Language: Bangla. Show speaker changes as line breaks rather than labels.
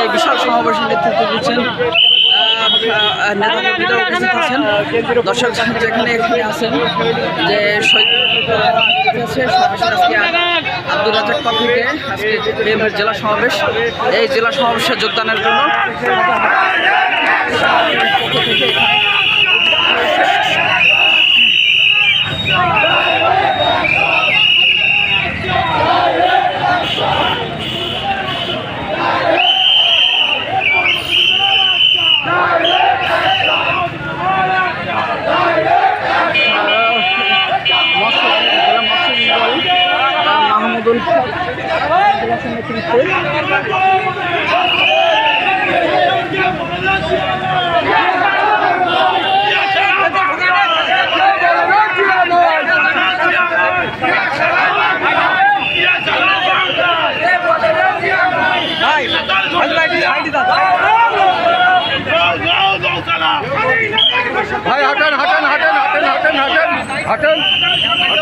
এই বিশাল সমাবেশের নেতৃত্ব দিচ্ছেন নেতাকর্মীরা উপস্থিত আছেন দর্শক যেখানে এখানে আছেন যে আব্দুল রাজাক পাখিকে আজকে জেলা সমাবেশ। এই জেলা সমাবেশে যোগদানের জন্য নেতৃত্বে
ভাই হাঁটেন হাঁটেন হাঁটেন হাঁটেন হাঁটেন হাঁটেন হাঁটেন।